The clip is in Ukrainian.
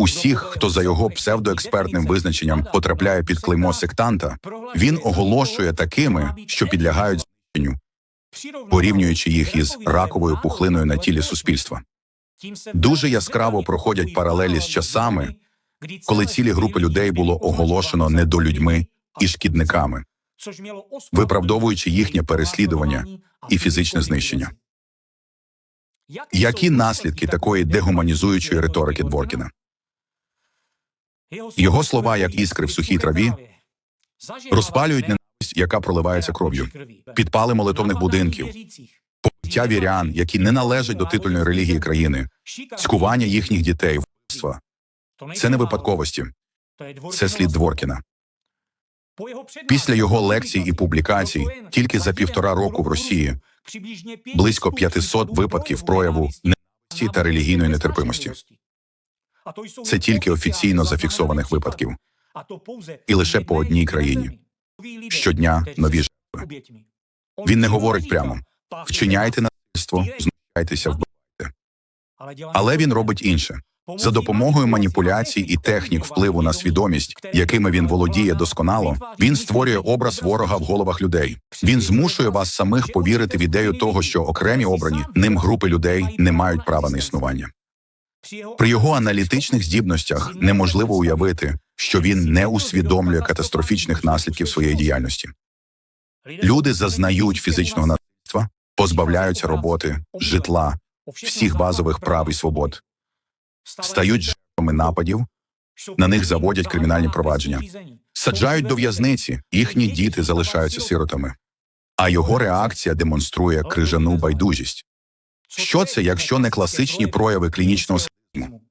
усіх, хто за його псевдоекспертним визначенням потрапляє під клеймо сектанта, він оголошує такими, що підлягають знищенню, порівнюючи їх із раковою пухлиною на тілі суспільства. Дуже яскраво проходять паралелі з часами, коли цілі групи людей було оголошено недолюдьми і шкідниками, виправдовуючи їхнє переслідування і фізичне знищення. Які наслідки такої дегуманізуючої риторики Дворкіна? Його слова, як іскри в сухій траві, розпалюють ненависть, яка проливається кров'ю, підпали молитовних будинків, побиття вірян, які не належать до титульної релігії країни, цькування їхніх дітей, вбивства. Це не випадковості, це слід Дворкіна. Після його лекцій і публікацій тільки за півтора року в Росії близько 500 випадків прояву ненависті та релігійної нетерпимості. Це тільки офіційно зафіксованих випадків, і лише по одній країні. Щодня нові жертви. Він не говорить прямо: вчиняйте насильство, знущайтеся, вбивайте. Але він робить інше. За допомогою маніпуляцій і технік впливу на свідомість, якими він володіє досконало, він створює образ ворога в головах людей. Він змушує вас самих повірити в ідею того, що окремі обрані ним групи людей не мають права на існування. При його аналітичних здібностях неможливо уявити, що він не усвідомлює катастрофічних наслідків своєї діяльності. Люди зазнають фізичного насильства, позбавляються роботи, житла, всіх базових прав і свобод, стають жертвами нападів, на них заводять кримінальні провадження, саджають до в'язниці, їхні діти залишаються сиротами. А його реакція демонструє крижану байдужість. Що це, якщо не класичні прояви клінічного садизму?